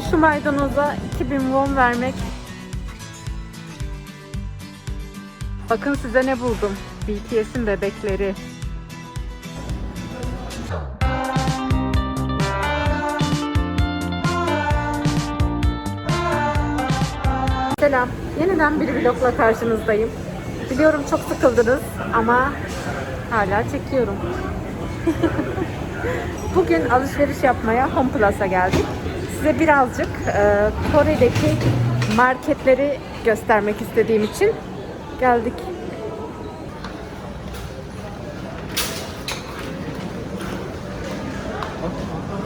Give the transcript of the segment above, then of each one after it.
Şu maydanoza 2000 won vermek. Bakın size ne buldum. BTS'in bebekleri. Selam. Yeniden bir vlogla karşınızdayım. Biliyorum çok sıkıldınız ama hala çekiyorum. Bugün alışveriş yapmaya Home Plus'a geldik. Size birazcık e, Kore'deki marketleri göstermek istediğim için geldik.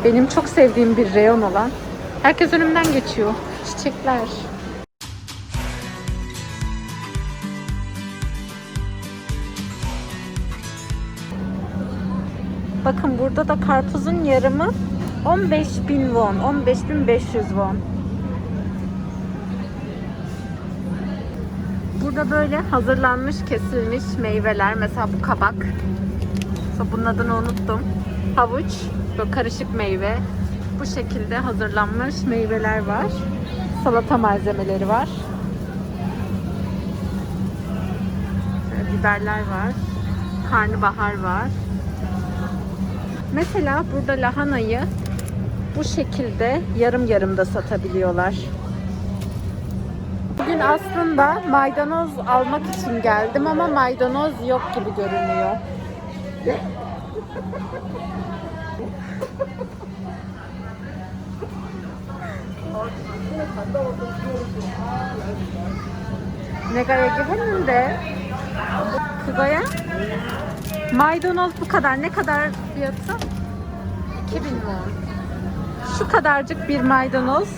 Benim çok sevdiğim bir reyon olan. Herkes önümden geçiyor. Çiçekler. Bakın burada da karpuzun yarımı 15.000 won, 15.500 won. Burada böyle hazırlanmış, kesilmiş meyveler. Mesela bu kabak. Bunun adını unuttum. Havuç, böyle karışık meyve. Bu şekilde hazırlanmış meyveler var. Salata malzemeleri var. Biberler var. Karnabahar var. Mesela burada lahanayı bu şekilde yarım yarım da satabiliyorlar. Bugün aslında maydanoz almak için geldim ama maydanoz yok gibi görünüyor. Negara'ya gidelim de Kızaya maydanoz bu kadar. Ne kadar fiyatı? 2000 won. Şu kadarcık bir maydanoz.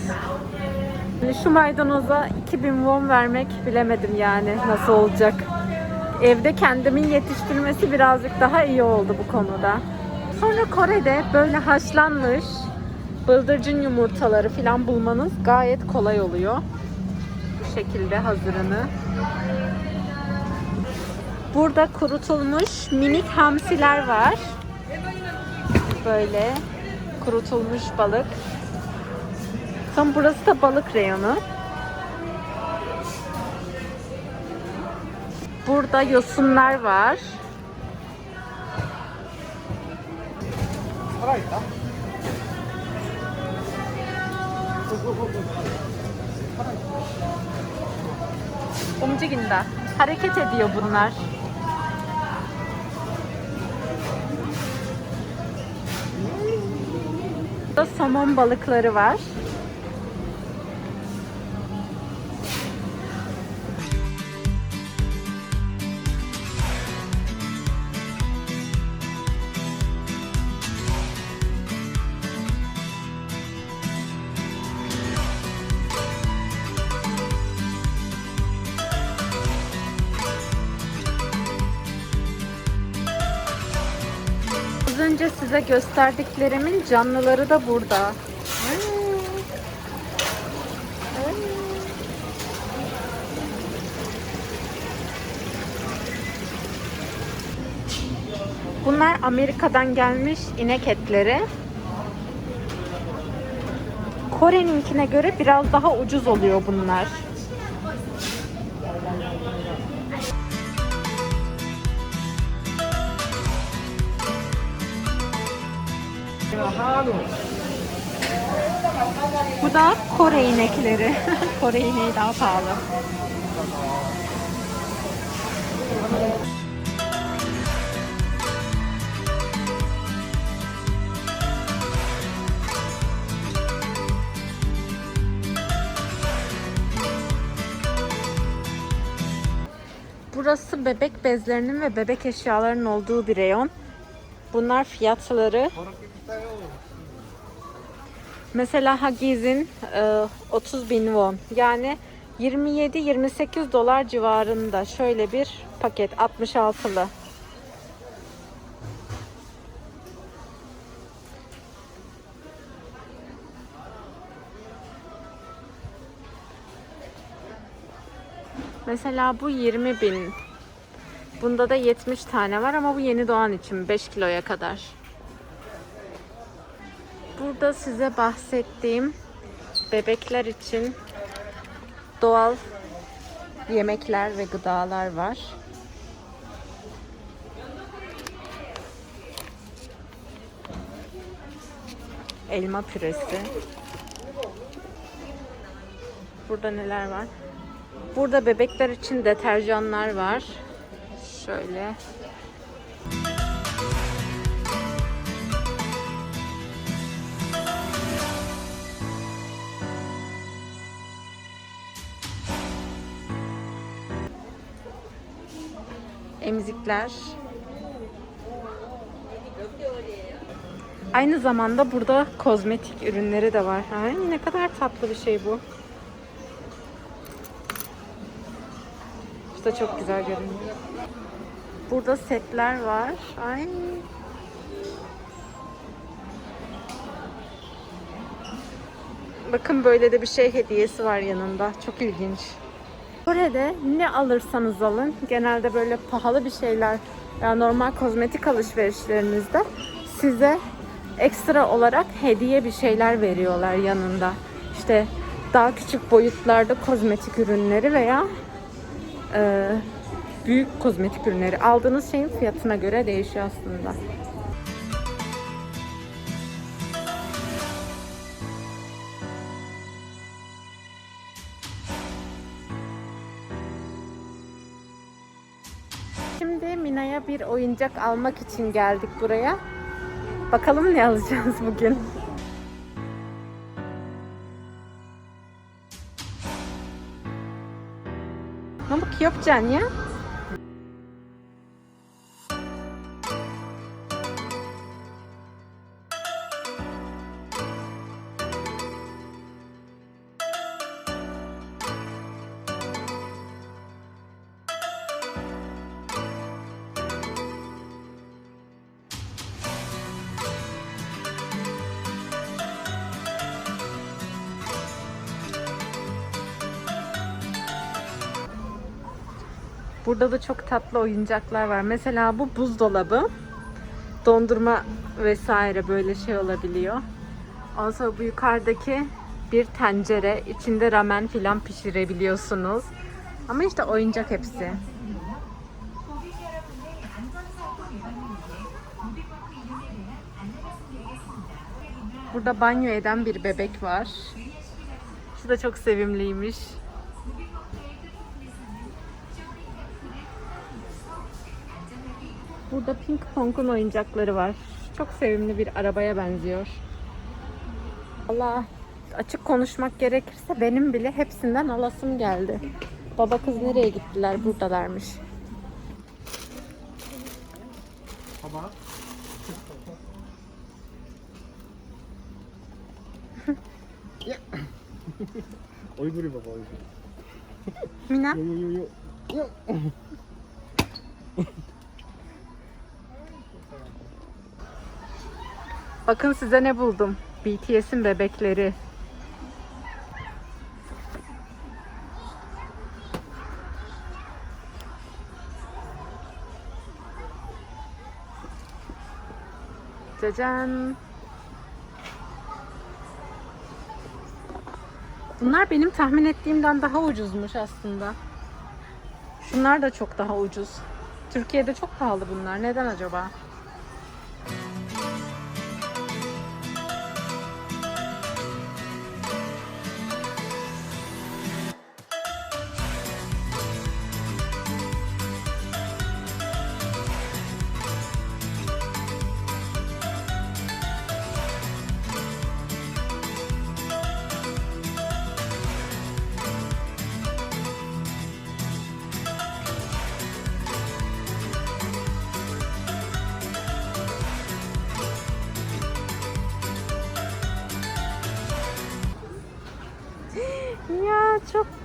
Yani Şu maydanoza 2000 won vermek bilemedim yani nasıl olacak. Evde kendimin yetiştirmesi birazcık daha iyi oldu bu konuda. Sonra Kore'de böyle haşlanmış bıldırcın yumurtaları falan bulmanız gayet kolay oluyor. Bu şekilde hazırını. Burada kurutulmuş minik hamsiler var. Böyle kurutulmuş balık. Tam burası da balık reyonu. Burada yosunlar var. Umciginde. Hareket ediyor bunlar. Somon balıkları var. Önce size gösterdiklerimin canlıları da burada. Bunlar Amerika'dan gelmiş inek etleri. Kore'ninkine göre biraz daha ucuz oluyor bunlar. Bu da Kore inekleri. Kore ineği daha pahalı. Burası bebek bezlerinin ve bebek eşyalarının olduğu bir reyon. Bunlar fiyatları Mesela Huggies'in e, 30 bin won yani 27-28 dolar civarında şöyle bir paket 66'lı. Mesela bu 20 bin. Bunda da 70 tane var ama bu yeni doğan için 5 kiloya kadar. Burada size bahsettiğim bebekler için doğal yemekler ve gıdalar var. Elma püresi. Burada neler var? Burada bebekler için deterjanlar var. Şöyle. Emzikler. Aynı zamanda burada kozmetik ürünleri de var. Ay, ne kadar tatlı bir şey bu. Şu da çok güzel görünüyor. Burada setler var. Ay. Bakın böyle de bir şey hediyesi var yanında. Çok ilginç. Kore'de ne alırsanız alın genelde böyle pahalı bir şeyler yani normal kozmetik alışverişlerinizde size ekstra olarak hediye bir şeyler veriyorlar yanında. İşte daha küçük boyutlarda kozmetik ürünleri veya e, büyük kozmetik ürünleri aldığınız şeyin fiyatına göre değişiyor aslında. Bir oyuncak almak için geldik buraya. Bakalım ne alacağız bugün. Mamuk yapacaksın ya. Burada da çok tatlı oyuncaklar var. Mesela bu buzdolabı. Dondurma vesaire böyle şey olabiliyor. Ondan bu yukarıdaki bir tencere. içinde ramen filan pişirebiliyorsunuz. Ama işte oyuncak hepsi. Burada banyo eden bir bebek var. Şu da çok sevimliymiş. Burada Pink Pong'un oyuncakları var. Çok sevimli bir arabaya benziyor. Allah açık konuşmak gerekirse benim bile hepsinden alasım geldi. Baba kız nereye gittiler? Buradalarmış. 봐봐. 얼굴을 봐봐 얼굴. Mina 요요요요. 요. Bakın size ne buldum. BTS'in bebekleri. Cacan. Bunlar benim tahmin ettiğimden daha ucuzmuş aslında. Şunlar da çok daha ucuz. Türkiye'de çok pahalı bunlar. Neden acaba?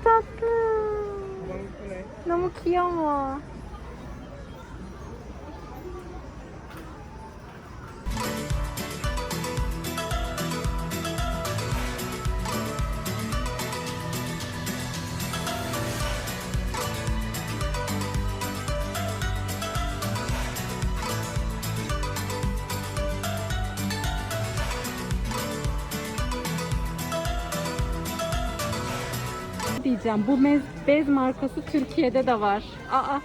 왔다 왔다. 너무 귀여워. Diyeceğim. Bu bez, bez markası Türkiye'de de var. Aa.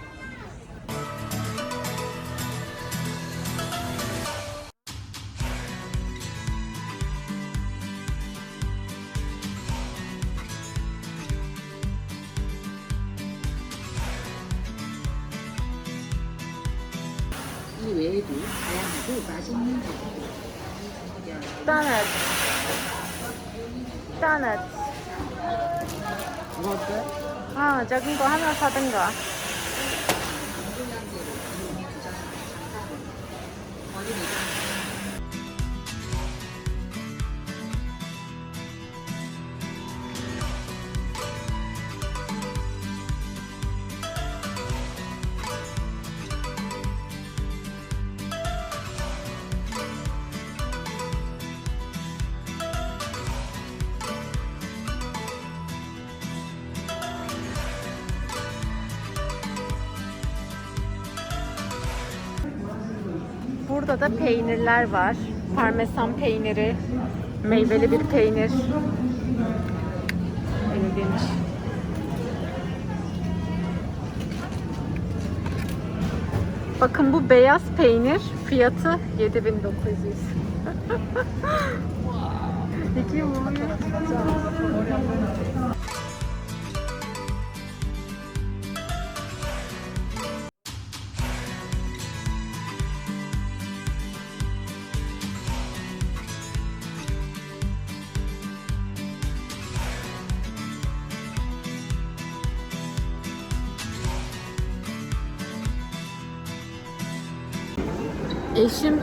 작은 거 하나 사든가. Burada da peynirler var. Parmesan peyniri, meyveli bir peynir. İlginç. Bakın bu beyaz peynir fiyatı 7900. İki yumurta.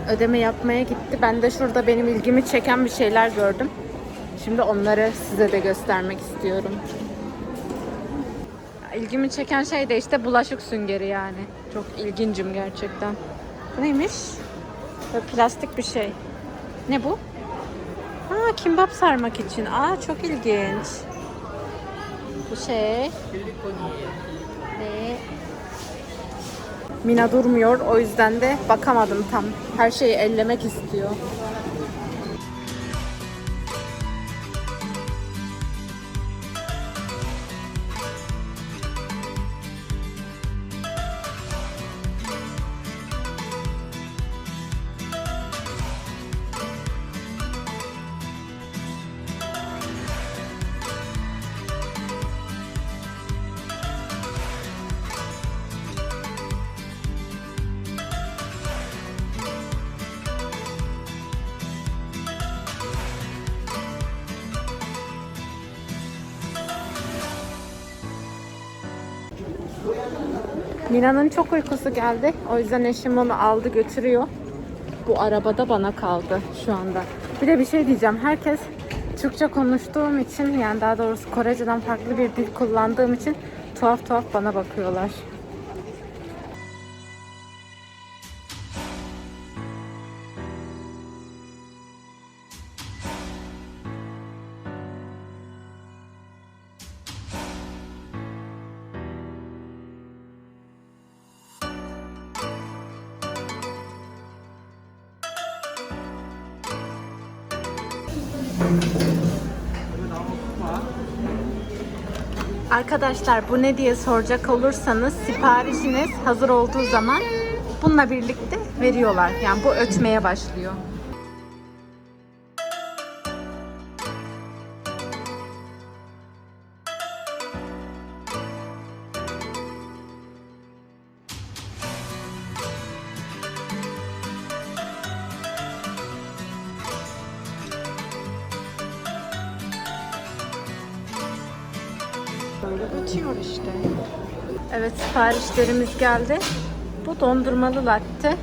Ödeme yapmaya gitti. Ben de şurada benim ilgimi çeken bir şeyler gördüm. Şimdi onları size de göstermek istiyorum. İlgimi çeken şey de işte bulaşık süngeri yani. Çok ilgincim gerçekten. Bu neymiş? Böyle plastik bir şey. Ne bu? Ha kimbap sarmak için. Aa çok ilginç. Bu şey. Mina durmuyor. O yüzden de bakamadım tam. Her şeyi ellemek istiyor. Mina'nın çok uykusu geldi. O yüzden eşim onu aldı götürüyor. Bu arabada bana kaldı şu anda. Bir de bir şey diyeceğim. Herkes Türkçe konuştuğum için yani daha doğrusu Korece'den farklı bir dil kullandığım için tuhaf tuhaf bana bakıyorlar. Arkadaşlar bu ne diye soracak olursanız siparişiniz hazır olduğu zaman bununla birlikte veriyorlar. Yani bu ötmeye başlıyor. Ötüyor işte. Evet siparişlerimiz geldi. Bu dondurmalı latte.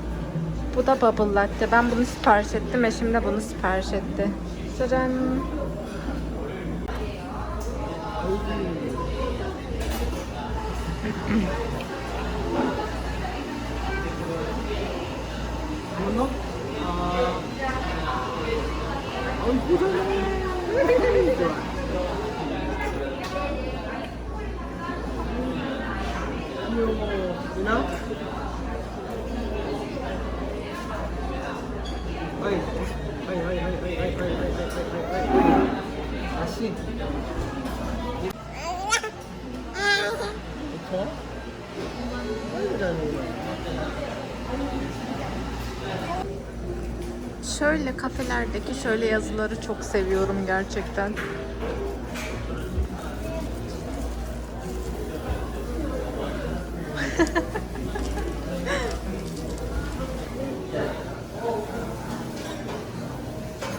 Bu da bubble latte. Ben bunu sipariş ettim. Eşim de bunu sipariş etti. Sıran. kafelerdeki şöyle yazıları çok seviyorum gerçekten.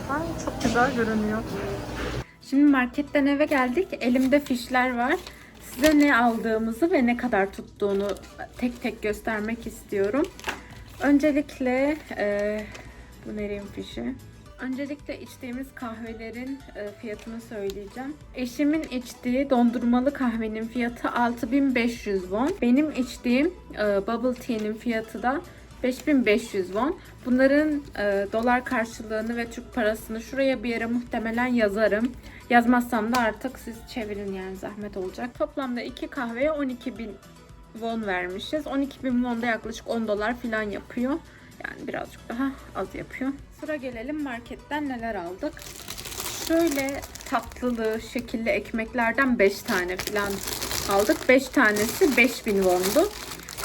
Ay çok güzel görünüyor. Şimdi marketten eve geldik. Elimde fişler var. Size ne aldığımızı ve ne kadar tuttuğunu tek tek göstermek istiyorum. Öncelikle e, bu nereyin fişi? Öncelikle içtiğimiz kahvelerin e, fiyatını söyleyeceğim. Eşimin içtiği dondurmalı kahvenin fiyatı 6500 won. Benim içtiğim e, bubble tea'nin fiyatı da 5500 won. Bunların e, dolar karşılığını ve Türk parasını şuraya bir yere muhtemelen yazarım. Yazmazsam da artık siz çevirin yani zahmet olacak. Toplamda iki kahveye 12.000 won vermişiz. 12.000 won da yaklaşık 10 dolar falan yapıyor. Yani birazcık daha az yapıyor. Sıra gelelim marketten neler aldık. Şöyle tatlılı, şekilli ekmeklerden 5 tane falan aldık. 5 tanesi 5000 wondu.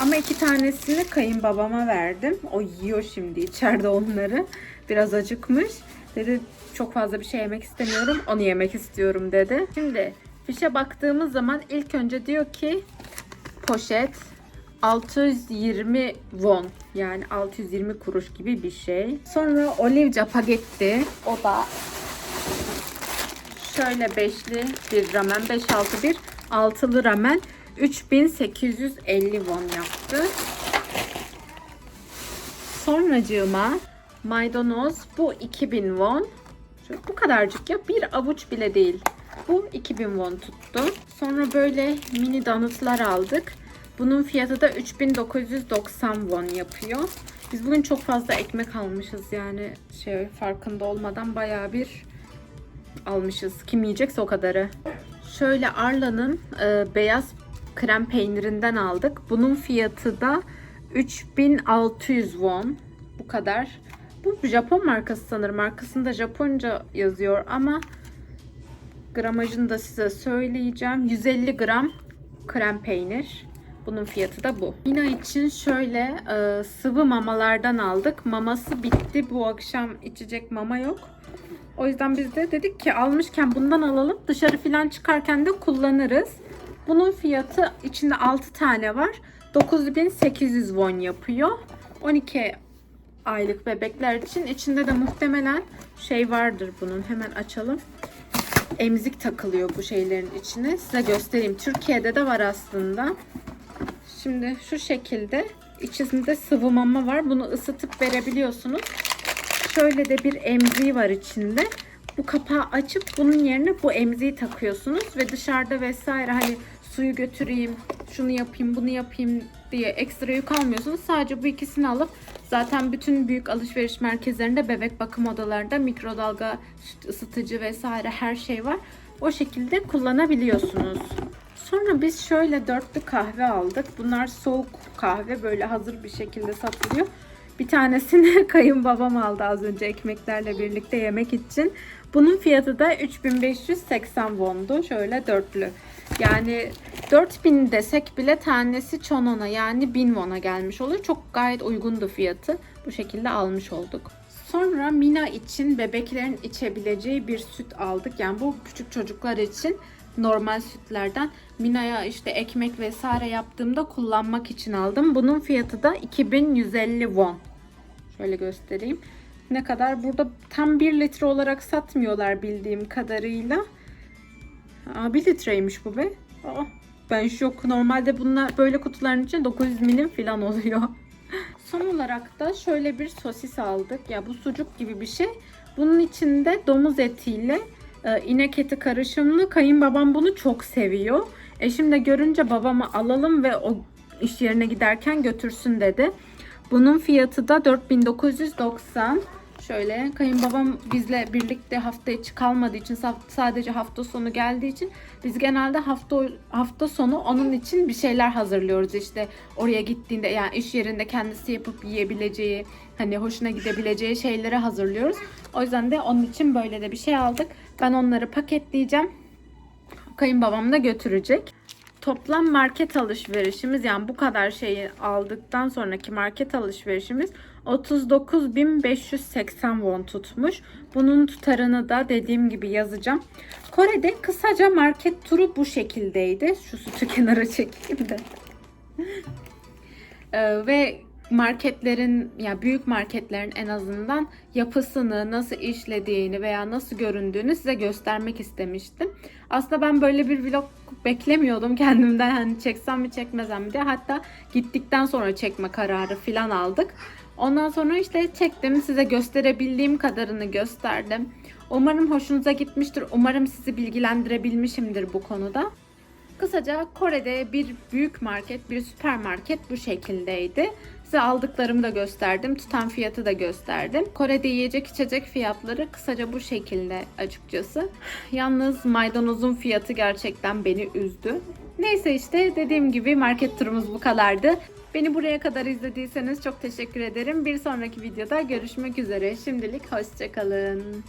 Ama iki tanesini kayınbabama verdim. O yiyor şimdi içeride onları. Biraz acıkmış. Dedi çok fazla bir şey yemek istemiyorum. Onu yemek istiyorum dedi. Şimdi fişe baktığımız zaman ilk önce diyor ki poşet 620 won yani 620 kuruş gibi bir şey. Sonra olivca pagetti. O da şöyle beşli bir ramen 5 6 bir altılı ramen 3850 won yaptı. Sonracığıma maydanoz bu 2000 won. Şöyle bu kadarcık ya bir avuç bile değil. Bu 2000 won tuttu. Sonra böyle mini donutlar aldık. Bunun fiyatı da 3990 won yapıyor. Biz bugün çok fazla ekmek almışız yani şey farkında olmadan bayağı bir almışız. Kim yiyecekse o kadarı. Şöyle Arla'nın e, beyaz krem peynirinden aldık. Bunun fiyatı da 3600 won. Bu kadar. Bu Japon markası sanırım. Markasında Japonca yazıyor ama gramajını da size söyleyeceğim. 150 gram krem peynir. Bunun fiyatı da bu. Mina için şöyle e, sıvı mamalardan aldık. Maması bitti. Bu akşam içecek mama yok. O yüzden biz de dedik ki almışken bundan alalım. Dışarı falan çıkarken de kullanırız. Bunun fiyatı içinde 6 tane var. 9800 won yapıyor. 12 aylık bebekler için içinde de muhtemelen şey vardır bunun. Hemen açalım. Emzik takılıyor bu şeylerin içine. Size göstereyim. Türkiye'de de var aslında. Şimdi şu şekilde içinde sıvı mama var. Bunu ısıtıp verebiliyorsunuz. Şöyle de bir emziği var içinde. Bu kapağı açıp bunun yerine bu emziği takıyorsunuz ve dışarıda vesaire hani suyu götüreyim, şunu yapayım, bunu yapayım diye ekstra yük almıyorsunuz. Sadece bu ikisini alıp zaten bütün büyük alışveriş merkezlerinde bebek bakım odalarında mikrodalga süt ısıtıcı vesaire her şey var. O şekilde kullanabiliyorsunuz. Sonra biz şöyle dörtlü kahve aldık. Bunlar soğuk kahve böyle hazır bir şekilde satılıyor. Bir tanesini kayınbabam aldı az önce ekmeklerle birlikte yemek için. Bunun fiyatı da 3580 wondu. Şöyle dörtlü. Yani 4000 desek bile tanesi çonona yani 1000 won'a gelmiş oluyor. Çok gayet uygundu fiyatı. Bu şekilde almış olduk. Sonra Mina için bebeklerin içebileceği bir süt aldık. Yani bu küçük çocuklar için normal sütlerden Mina'ya işte ekmek vesaire yaptığımda kullanmak için aldım. Bunun fiyatı da 2150 won. Şöyle göstereyim. Ne kadar? Burada tam 1 litre olarak satmıyorlar bildiğim kadarıyla. Aa, 1 litreymiş bu be. Aa, ben şok. Normalde bunlar böyle kutuların için 900 milim falan oluyor. Son olarak da şöyle bir sosis aldık. Ya bu sucuk gibi bir şey. Bunun içinde domuz etiyle e, inek eti karışımlı. Kayınbabam bunu çok seviyor. Eşim de görünce babama alalım ve o iş yerine giderken götürsün dedi. Bunun fiyatı da 4990. Şöyle kayınbabam bizle birlikte hafta içi kalmadığı için sa- sadece hafta sonu geldiği için biz genelde hafta hafta sonu onun için bir şeyler hazırlıyoruz işte oraya gittiğinde yani iş yerinde kendisi yapıp yiyebileceği hani hoşuna gidebileceği şeyleri hazırlıyoruz. O yüzden de onun için böyle de bir şey aldık. Ben onları paketleyeceğim. Kayınbabam da götürecek. toplam market alışverişimiz yani bu kadar şeyi aldıktan sonraki market alışverişimiz 39.580 won tutmuş. Bunun tutarını da dediğim gibi yazacağım. Kore'de kısaca market turu bu şekildeydi. Şu sütü kenara çekeyim de. Ee, ve marketlerin ya büyük marketlerin en azından yapısını, nasıl işlediğini veya nasıl göründüğünü size göstermek istemiştim. Aslında ben böyle bir vlog beklemiyordum kendimden hani çeksem mi çekmesem mi diye. Hatta gittikten sonra çekme kararı falan aldık. Ondan sonra işte çektim size gösterebildiğim kadarını gösterdim. Umarım hoşunuza gitmiştir. Umarım sizi bilgilendirebilmişimdir bu konuda. Kısaca Kore'de bir büyük market, bir süpermarket bu şekildeydi. Size aldıklarımı da gösterdim. Tutan fiyatı da gösterdim. Kore'de yiyecek içecek fiyatları kısaca bu şekilde açıkçası. Yalnız maydanozun fiyatı gerçekten beni üzdü. Neyse işte dediğim gibi market turumuz bu kadardı. Beni buraya kadar izlediyseniz çok teşekkür ederim. Bir sonraki videoda görüşmek üzere. Şimdilik hoşçakalın.